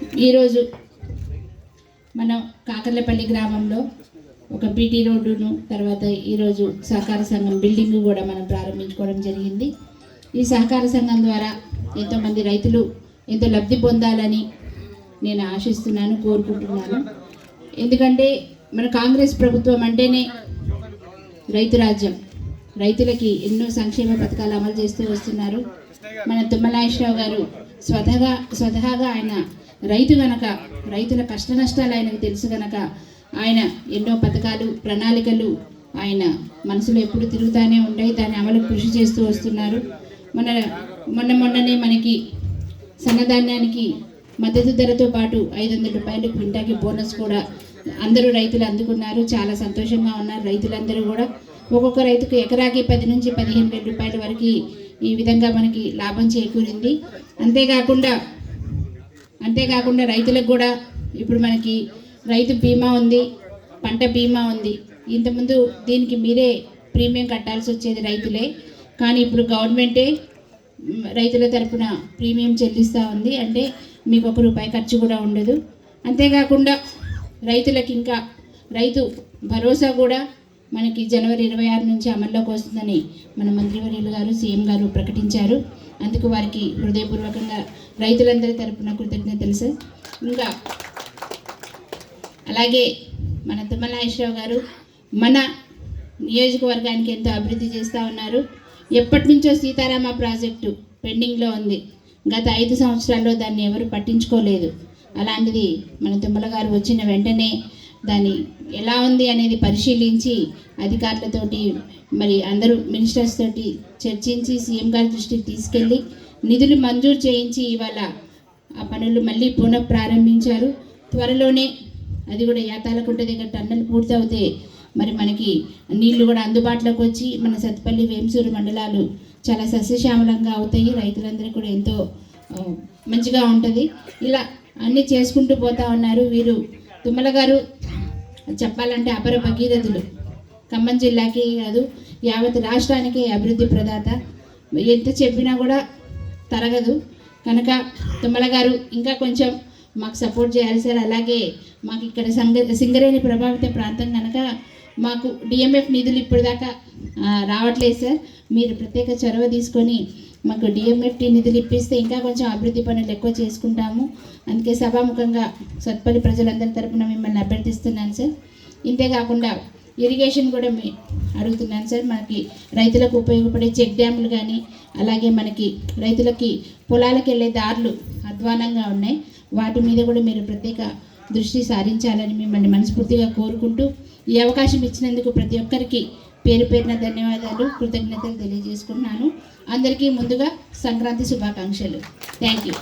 ఈరోజు మన కాకర్లపల్లి గ్రామంలో ఒక బీటీ రోడ్డును తర్వాత ఈరోజు సహకార సంఘం బిల్డింగ్ కూడా మనం ప్రారంభించుకోవడం జరిగింది. ఈ సహకార సంఘం ద్వారా ఎంతోమంది రైతులు ఎంతో లబ్ధి పొందాలని నేను ఆశిస్తున్నాను కోరుకుంటున్నాను. ఎందుకంటే మన కాంగ్రెస్ ప్రభుత్వం అంటేనే రైతు రాజ్యం. రైతులకి ఎన్నో సంక్షేమ పథకాలు అమలు చేస్తూ వస్తున్నారు. మన తుమ్మలాయేశ్వరరావు గారు స్వతహగా స్వతహాగా ఆయన రైతు గనక రైతుల కష్ట నష్టాలు ఆయనకు తెలుసు గనక ఆయన ఎన్నో పథకాలు ప్రణాళికలు ఆయన మనసులో ఎప్పుడు తిరుగుతూనే ఉంటాయి దాని అమలు కృషి చేస్తూ వస్తున్నారు. మన మొన్న మొన్ననే మనకి సన్నధాన్యానికి మద్దతు ధరతో పాటు ఐదు వందల రూపాయలు క్వింటాకి బోనస్ కూడా అందరూ రైతులు అందుకున్నారు. చాలా సంతోషంగా ఉన్నారు రైతులందరూ కూడా. ఒక్కొక్క రైతుకు ఎకరాకి పది నుంచి పదిహేను వేల రూపాయల వరకు ఈ విధంగా మనకి లాభం చేకూరింది. అంతేకాకుండా అంతేకాకుండా రైతులకు కూడా ఇప్పుడు మనకి రైతు బీమా ఉంది పంట బీమా ఉంది. ఇంతకుముందు దీనికి మీరే ప్రీమియం కట్టాల్సి వచ్చేది రైతులే. కానీ ఇప్పుడు గవర్నమెంటే రైతుల తరపున ప్రీమియం చెల్లిస్తూ ఉంది. అంటే మీకు ఒక రూపాయి ఖర్చు కూడా ఉండదు. అంతేకాకుండా రైతులకు ఇంకా రైతు భరోసా కూడా మనకి జనవరి ఇరవై ఆరు నుంచి అమల్లోకి వస్తుందని మన మంత్రివర్యులు గారు సీఎం గారు ప్రకటించారు. అందుకు వారికి హృదయపూర్వకంగా రైతులందరి తరపున కృతజ్ఞతలు సార్. ఇంకా అలాగే మన తుమ్మలాయేశ్వరరావు గారు మన నియోజకవర్గానికి ఎంతో అభివృద్ధి చేస్తూ ఉన్నారు. ఎప్పటి నుంచో సీతారామ ప్రాజెక్టు పెండింగ్లో ఉంది. గత ఐదు సంవత్సరాల్లో దాన్ని ఎవరు పట్టించుకోలేదు. అలాంటిది మన తుమ్మల గారు వచ్చిన వెంటనే దాన్ని ఎలా ఉంది అనేది పరిశీలించి అధికారులతోటి మరి అందరూ మినిస్టర్స్ తోటి చర్చించి సీఎం గారి దృష్టికి తీసుకెళ్ళి నిధులు మంజూరు చేయించి ఇవాళ ఆ పనులు మళ్ళీ పునః ప్రారంభించారు త్వరలోనే అది కూడా యాతాలకుంట దగ్గర టన్నెల్ పూర్తవుతే మరి మనకి నీళ్ళు కూడా అందుబాటులోకి వచ్చి మన సత్పల్లి వేమసూరు మండలాలు చాలా సస్యశ్యామలంగా అవుతాయి. రైతులందరూ కూడా ఎంతో మంచిగా ఉంటుంది. ఇలా అన్నీ చేసుకుంటూ పోతా ఉన్నారు వీరు. తుమ్మల గారు చెప్పాలంటే అపర భగీరథులు. ఖమ్మం జిల్లాకి కాదు యావత్ రాష్ట్రానికి అభివృద్ధి ప్రదాత. ఎంత చెప్పినా కూడా తరగదు. కనుక తుమ్మల గారు ఇంకా కొంచెం మాకు సపోర్ట్ చేయాలి సార్. అలాగే మాకు ఇక్కడ సంగ సింగరేణి ప్రభావిత ప్రాంతం కనుక మాకు డిఎంఎఫ్ నిధులు ఇప్పటిదాకా రావట్లేదు సార్. మీరు ప్రత్యేక చొరవ తీసుకొని మాకు డిఎంఎఫ్టీ నిధులు ఇప్పిస్తే ఇంకా కొంచెం అభివృద్ధి పనులు ఎక్కువ చేసుకుంటాము. అందుకే సభాముఖంగా సత్పల్లి ప్రజలందరి తరపున మిమ్మల్ని అభ్యర్థిస్తున్నాను సార్. ఇంతేకాకుండా ఇరిగేషన్ కూడా మీ అడుగుతున్నాను సార్. మనకి రైతులకు ఉపయోగపడే చెక్ డ్యాములు కానీ అలాగే మనకి రైతులకి పొలాలకు వెళ్ళే దారులు అధ్వానంగా ఉన్నాయి. వాటి మీద కూడా మీరు ప్రత్యేక దృష్టి సారించాలని మిమ్మల్ని మనస్ఫూర్తిగా కోరుకుంటూ ఈ అవకాశం ఇచ్చినందుకు ప్రతి ఒక్కరికి పేరు పేరున ధన్యవాదాలు కృతజ్ఞతలు తెలియజేసుకుంటున్నాను. అందరికీ ముందుగా సంక్రాంతి శుభాకాంక్షలు. Thank you